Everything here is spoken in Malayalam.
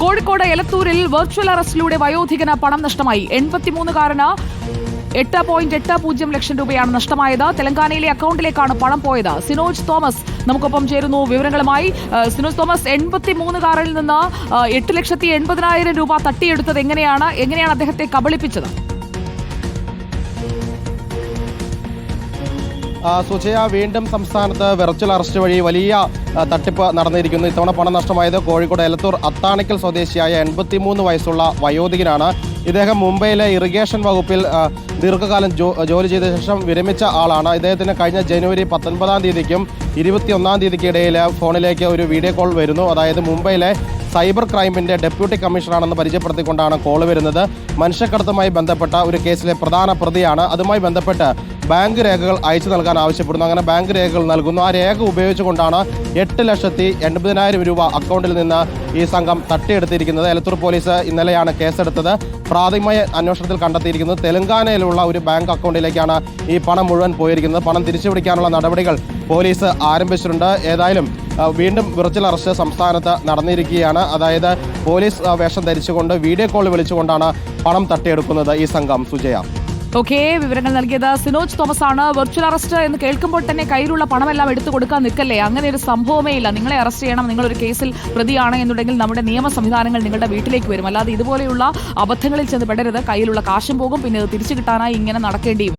കോഴിക്കോട് എലത്തൂരിൽ വെർച്വൽ അറസ്റ്റിലൂടെ വയോധികന പണം നഷ്ടമായി. എൺപത്തിമൂന്നുകാരന് എട്ട് പോയിന്റ് എട്ട് പൂജ്യം ലക്ഷം രൂപയാണ് നഷ്ടമായത്. തെലങ്കാനയിലെ അക്കൗണ്ടിലേക്കാണ് പണം പോയത്. സിനോജ് തോമസ് നമുക്കൊപ്പം ചേരുന്നു വിവരങ്ങളുമായി. സിനോജ് തോമസ് എൺപത്തിമൂന്നുകാരിൽ നിന്ന് എട്ട് ലക്ഷത്തി എൺപതിനായിരം രൂപ തട്ടിയെടുത്തത് എങ്ങനെയാണ്? എങ്ങനെയാണ് അദ്ദേഹത്തെ കബളിപ്പിച്ചത്? സുജയ വീണ്ടും സംസ്ഥാനത്ത് വെർച്വൽ അറസ്റ്റ് വഴി വലിയ തട്ടിപ്പ് നടന്നിരിക്കുന്നു. ഇത്തവണ പണം നഷ്ടമായത് കോഴിക്കോട് എലത്തൂർ അത്താണിക്കൽ സ്വദേശിയായ എൺപത്തിമൂന്ന് വയസ്സുള്ള വയോധികനാണ്. ഇദ്ദേഹം മുംബൈയിലെ ഇറിഗേഷൻ വകുപ്പിൽ ദീർഘകാലം ജോലി ചെയ്ത ശേഷം വിരമിച്ച ആളാണ്. ഇദ്ദേഹത്തിന് കഴിഞ്ഞ ജനുവരി പത്തൊൻപതാം തീയതിക്കും ഇരുപത്തിയൊന്നാം തീയതിക്കിടയിൽ ഫോണിലേക്ക് ഒരു വീഡിയോ കോൾ വരുന്നു. അതായത് മുംബൈയിലെ സൈബർ ക്രൈമിന്റെ ഡെപ്യൂട്ടി കമ്മീഷണറാണെന്ന് പരിചയപ്പെടുത്തിക്കൊണ്ടാണ് കോൾ വരുന്നത്. മനുഷ്യക്കടത്തുമായി ബന്ധപ്പെട്ട ഒരു കേസിലെ പ്രധാന പ്രതിയാണ്. അതുമായി ബന്ധപ്പെട്ട് ബാങ്ക് രേഖകൾ അയച്ചു നൽകാൻ ആവശ്യപ്പെടുന്നു. അങ്ങനെ ബാങ്ക് രേഖകൾ നൽകുന്നു. ആ രേഖ ഉപയോഗിച്ചുകൊണ്ടാണ് എട്ട് ലക്ഷത്തി എൺപതിനായിരം രൂപ അക്കൗണ്ടിൽ നിന്ന് ഈ സംഘം തട്ടിയെടുത്തിരിക്കുന്നത്. എലത്തൂർ പോലീസ് ഇന്നലെയാണ് കേസെടുത്തത്. പ്രാഥമിക അന്വേഷണത്തിൽ കണ്ടെത്തിയിരിക്കുന്നത് തെലങ്കാനയിലുള്ള ഒരു ബാങ്ക് അക്കൗണ്ടിലേക്കാണ് ഈ പണം മുഴുവൻ പോയിരിക്കുന്നത്. പണം തിരിച്ചുപിടിക്കാനുള്ള നടപടികൾ പോലീസ് ആരംഭിച്ചിട്ടുണ്ട്. ഏതായാലും വീണ്ടും വിർച്വൽ അറസ്റ്റ് സംസ്ഥാനത്ത് നടന്നിരിക്കുകയാണ്. അതായത് പോലീസ് വേഷം ധരിച്ചുകൊണ്ട് വീഡിയോ കോൾ വിളിച്ചുകൊണ്ടാണ് പണം തട്ടിയെടുക്കുന്നത് ഈ സംഘം. സുജയ. ഓക്കെ വിവരങ്ങൾ നൽകിയത് സിനോജ് തോമസ് ആണ് വെർച്വൽ അറസ്റ്റ് എന്ന് കേൾക്കുമ്പോൾ തന്നെ കയ്യിലുള്ള പണമെല്ലാം എടുത്തു കൊടുക്കാൻ നിൽക്കല്ലേ? അങ്ങനെ ഒരു സംഭവമേ ഇല്ല. നിങ്ങളെ അറസ്റ്റ് ചെയ്യണം. നിങ്ങളൊരു കേസിൽ പ്രതിയാണ് എന്നുണ്ടെങ്കിൽ നമ്മുടെ നിയമ സംവിധാനങ്ങൾ നിങ്ങളുടെ വീട്ടിലേക്ക് വരും. അല്ലാതെ ഇതുപോലെയുള്ള അബദ്ധങ്ങളിൽ ചെന്ന് പെടരുത്. കയ്യിലുള്ള കാശും പോകും. പിന്നെ അത് തിരിച്ചു കിട്ടാനായി ഇങ്ങനെ നടക്കേണ്ടിയും